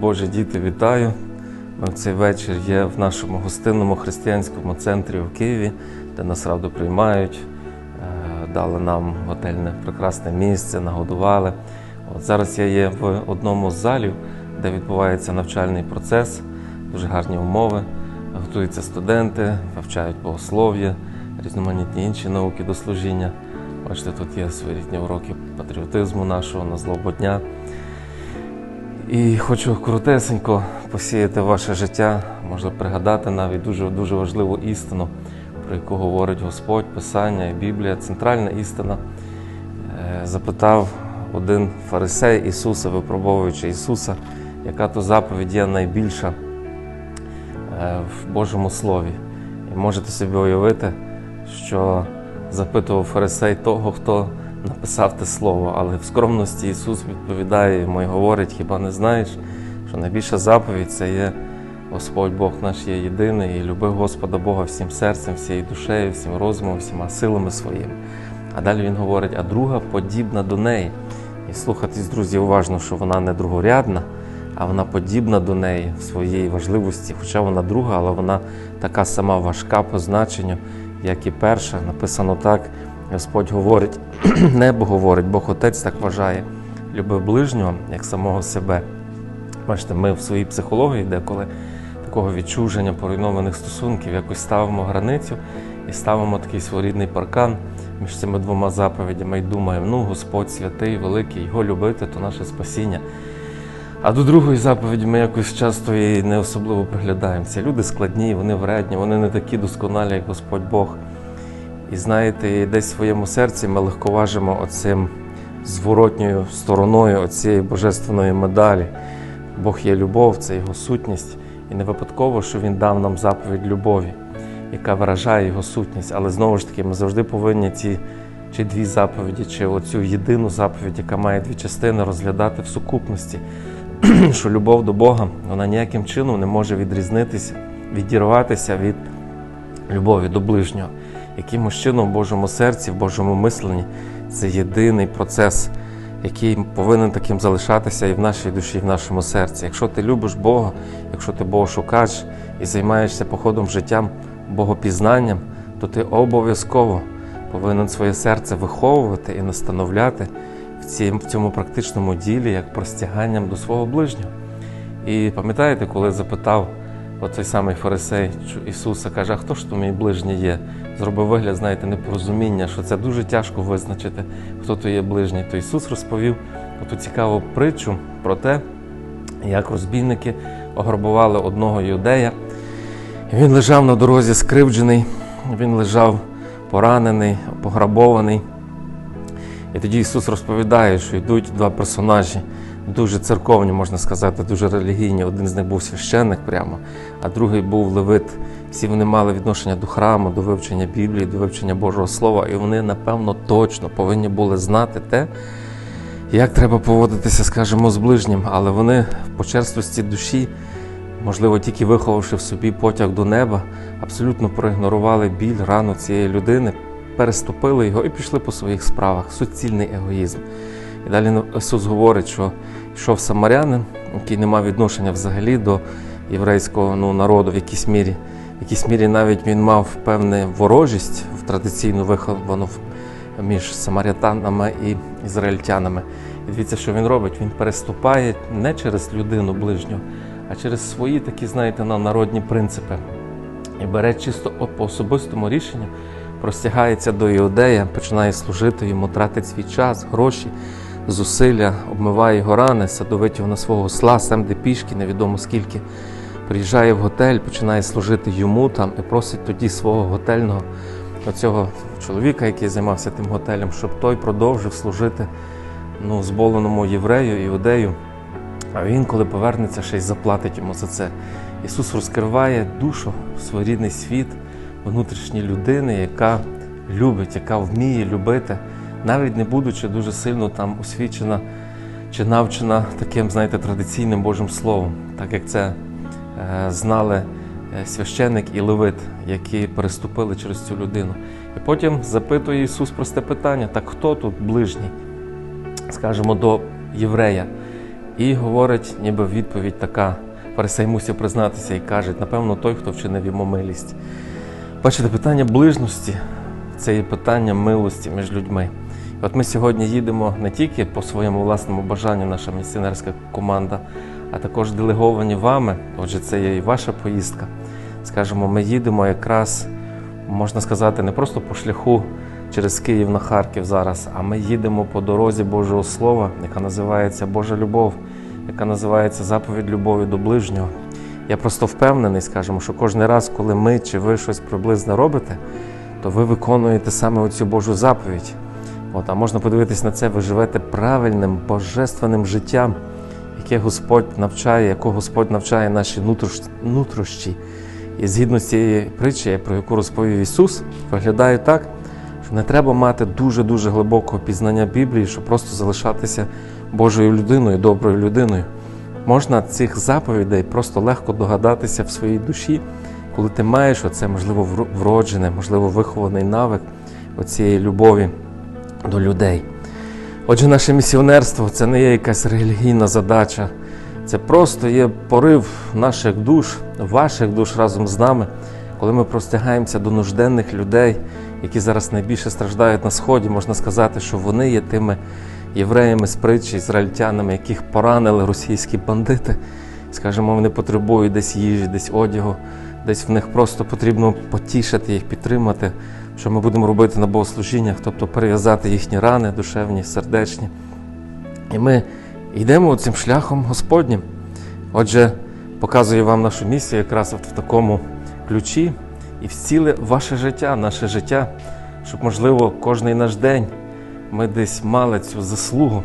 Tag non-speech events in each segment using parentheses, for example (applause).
Божі діти, вітаю! В цей вечір є в нашому гостинному християнському центрі в Києві, де нас радо приймають, е, дали нам готельне прекрасне місце, нагодували. От зараз я є в одному з залів, де відбувається навчальний процес, дуже гарні умови. Готуються студенти, вивчають богослов'я, різноманітні інші науки до служіння. Бачите, тут є своєрідні уроки патріотизму нашого на злобу дня. І хочу коротесенько посіяти ваше життя, можливо, пригадати навіть дуже дуже важливу істину, про яку говорить Господь, Писання і Біблія, центральна істина. Е, Запитав один фарисей Ісуса, випробовуючи Ісуса, яка то заповідь є найбільша е, в Божому Слові. І можете собі уявити, що запитував фарисей того, хто написав те слово, але в скромності Ісус відповідає йому і говорить: хіба не знаєш, що найбільша заповідь це є Господь Бог наш є єдиний, і люби Господа Бога всім серцем, всією душею, всім розумом, всіма силами своїми. А далі він говорить, а друга подібна до неї. І слухайтесь, друзі, уважно, що вона не другорядна, а вона подібна до неї в своїй важливості, хоча вона друга, але вона така сама важка по значенню, як і перша. Написано так. Господь говорить, (clears throat) небо говорить, Бог Отець так вважає, любив ближнього як самого себе. Бачите, ми в своїй психології, деколи такого відчуження, поруйнованих стосунків, якось ставимо границю і ставимо такий своєрідний паркан між цими двома заповідями і думаємо, ну Господь святий, великий, його любити то наше спасіння. А до другої заповіді ми якось часто і не особливо приглядаємося. Люди складні, вони вредні, вони не такі досконалі, як Господь Бог. І знаєте, десь в своєму серці ми легковажимо оцим зворотньою стороною оцієї божественної медалі. Бог є любов, це його сутність. І не випадково, що Він дав нам заповідь любові, яка виражає його сутність. Але знову ж таки, ми завжди повинні ці чи дві заповіді, чи оцю єдину заповідь, яка має дві частини, розглядати в сукупності. (clears throat) що любов до Бога вона ніяким чином не може відрізнитися, відірватися від любові до ближнього. Якимось чином в Божому серці, в Божому мисленні це єдиний процес, який повинен таким залишатися і в нашій душі, і в нашому серці. Якщо ти любиш Бога, якщо ти Бога шукаєш і займаєшся походом життям, богопізнанням, то ти обов'язково повинен своє серце виховувати і настановляти в цьому практичному ділі як простяганням до свого ближнього. І пам'ятаєте, коли запитав оцей самий фарисей Ісуса, каже, а хто ж то мій ближній є? Зробив вигляд, знаєте, непорозуміння, що це дуже тяжко визначити, хто то є ближній. То Ісус розповів оту цікаву притчу про те, як розбійники ограбували одного юдея. Він лежав на дорозі скривджений, він лежав поранений, пограбований. І тоді Ісус розповідає, що йдуть два персонажі, дуже церковні, можна сказати, дуже релігійні. Один з них був священник прямо, а другий був левит. Всі вони мали відношення до храму, до вивчення Біблії, до вивчення Божого Слова, і вони, напевно, точно повинні були знати те, як треба поводитися, скажімо, з ближнім, але вони в почерствості душі, можливо, тільки виховавши в собі потяг до неба, абсолютно проігнорували біль, рану цієї людини, переступили його і пішли по своїх справах. Суцільний егоїзм. І далі Ісус говорить, що йшов самарянин, який не мав відношення взагалі до єврейського ну, народу в якійсь мірі. В якійсь мірі навіть він мав певну ворожість в традиційну виховану між самарятанами і ізраїльтянами. І дивіться, що він робить? Він переступає не через людину ближнього, а через свої такі, знаєте, на- народні принципи. І бере чисто по особистому рішенню, простягається до іудея, починає служити йому, тратить свій час, гроші, зусилля, обмиває його рани, садовить його на свого осла, сам де пішки, невідомо скільки. Приїжджає в готель, починає служити йому там і просить тоді свого готельного оцього чоловіка, який займався тим готелем, щоб той продовжив служити ну, зболеному єврею, іудею. А він, коли повернеться, ще й заплатить йому за це. Ісус розкриває душу, своєрідний світ внутрішньої людини, яка любить, яка вміє любити, навіть не будучи дуже сильно там освічена чи навчена таким, знаєте, традиційним Божим Словом, так як це е, знали е, священник і левит, які переступили через цю людину. І потім запитує Ісус просте питання: так хто тут ближній? Скажемо, до єврея. І говорить, ніби відповідь така. Фарисей мусив признатися і каже, напевно, той, хто вчинив йому милість. Бачите, питання ближності це є питання милості між людьми. От ми сьогодні їдемо не тільки по своєму власному бажанню, наша місіонерська команда, а також делеговані вами. Отже, це є і ваша поїздка. Скажімо, ми їдемо якраз, можна сказати, не просто по шляху через Київ на Харків зараз, а ми їдемо по дорозі Божого Слова, яка називається Божа любов, яка називається заповідь любові до ближнього. Я просто впевнений, скажімо, що кожен раз, коли ми чи ви щось приблизно робите, то ви виконуєте саме оцю Божу заповідь. От, а можна подивитись на це, ви живете правильним, божественним життям, яке Господь навчає, якого Господь навчає наші нутрощі. І згідно з цієї притчі, про яку розповів Ісус, виглядає так, що не треба мати дуже-дуже глибокого пізнання Біблії, щоб просто залишатися Божою людиною, доброю людиною. Можна цих заповідей просто легко догадатися в своїй душі, коли ти маєш оце, можливо, вроджене, можливо, вихований навик оцієї любові до людей. Отже, наше місіонерство це не є якась релігійна задача, це просто є порив наших душ, ваших душ разом з нами, коли ми простягаємося до нужденних людей, які зараз найбільше страждають на сході. Можна сказати, що вони є тими євреями з притчі, ізраїльтянами, яких поранили російські бандити. Скажімо, вони потребують десь їжі, десь одягу, десь в них просто потрібно потішити їх, підтримати, що ми будемо робити на богослужіннях, тобто перев'язати їхні рани, душевні, сердечні. І ми йдемо цим шляхом Господнім. Отже, показую вам нашу місію якраз от в такому ключі і вціле ваше життя, наше життя, щоб, можливо, кожний наш день ми десь мали цю заслугу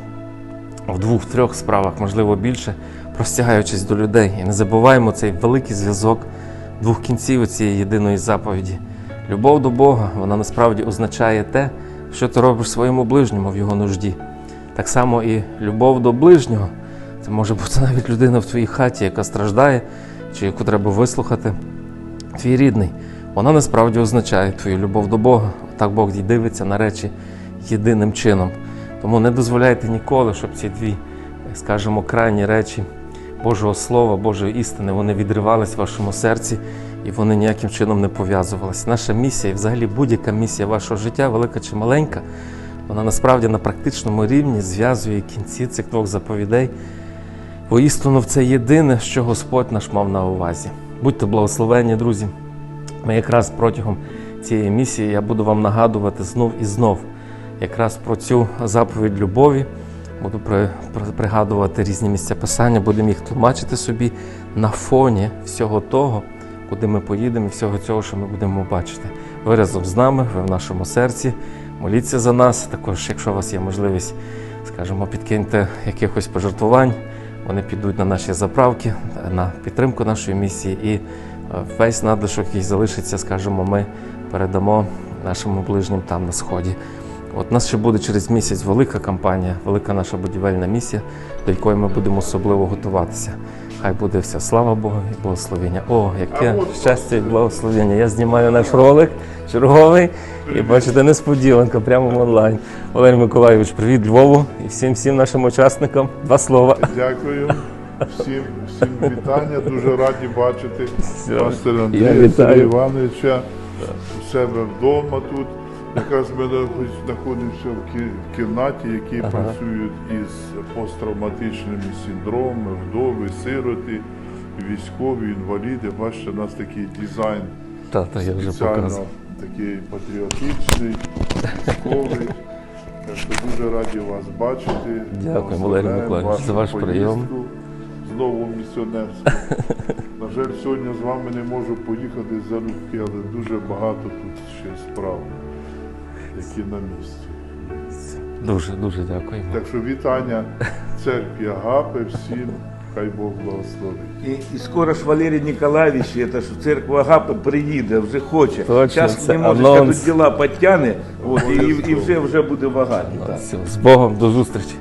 в двох-трьох справах, можливо, більше, простягаючись до людей. І не забуваємо цей великий зв'язок двох кінців цієї єдиної заповіді. Любов до Бога, вона насправді означає те, що ти робиш своєму ближньому в його нужді. Так само і любов до ближнього. Це може бути навіть людина в твоїй хаті, яка страждає, чи яку треба вислухати. Твій рідний. Вона насправді означає твою любов до Бога. Так Бог дивиться на речі єдиним чином. Тому не дозволяйте ніколи, щоб ці дві, скажімо, крайні речі Божого Слова, Божої істини, вони відривались в вашому серці і вони ніяким чином не пов'язувалися. Наша місія, і взагалі будь-яка місія вашого життя, велика чи маленька, вона насправді на практичному рівні зв'язує кінці цих двох заповідей. Воістину, це єдине, що Господь наш мав на увазі. Будьте благословенні, друзі. Ми якраз протягом цієї місії я буду вам нагадувати знов і знов якраз про цю заповідь любові. Буду при, при- пригадувати різні місця писання, будемо їх тлумачити собі на фоні всього того, куди ми поїдемо, і всього цього, що ми будемо бачити. Ви разом з нами, ви в нашому серці. Моліться за нас. Також, якщо у вас є можливість, скажімо, підкиньте якихось пожертвувань. Вони підуть на наші заправки, на підтримку нашої місії, і е, весь надлишок, який залишиться, скажімо, ми передамо нашим ближнім там на сході. От нас ще буде через місяць велика кампанія, велика наша будівельна місія, до якої ми будемо особливо готуватися. Хай буде вся слава Богу і благословення. О, яке щастя і благословення. Я знімаю наш ролик черговий і бачите, несподіванка прямо в онлайн. Валерій Миколайович, привіт Львову і всім всім нашим учасникам. Два слова. Дякую. Всім, всім вітання. Дуже раді бачити Все. пастора Андрія Івановича у себе вдома тут. Якраз ми знаходимося в кімнаті, які Ага. працюють із посттравматичними синдромами, вдови, сироти, військові, інваліди. Бачите, у нас такий дизайн Та, та я вже спеціально такий патріотичний, військовий. Дуже раді вас бачити. Дякую, Валерій Миколаївич, за ваш прийом. поїздку Знову місіонерську. (laughs) На жаль, сьогодні з вами не можу поїхати за Любки, але дуже багато тут ще справ, які на місці. Дуже, дуже дякуємо. Так що вітання церкві Агапи всім, хай Бог благословить. І, і скоро ж Валерій Ніколаєвич, це ж церква Агапи приїде, вже хоче. Точно, Час це немножечко тут діла підтягне, от, і, і вже, вже буде. Все, з Богом, до зустрічі.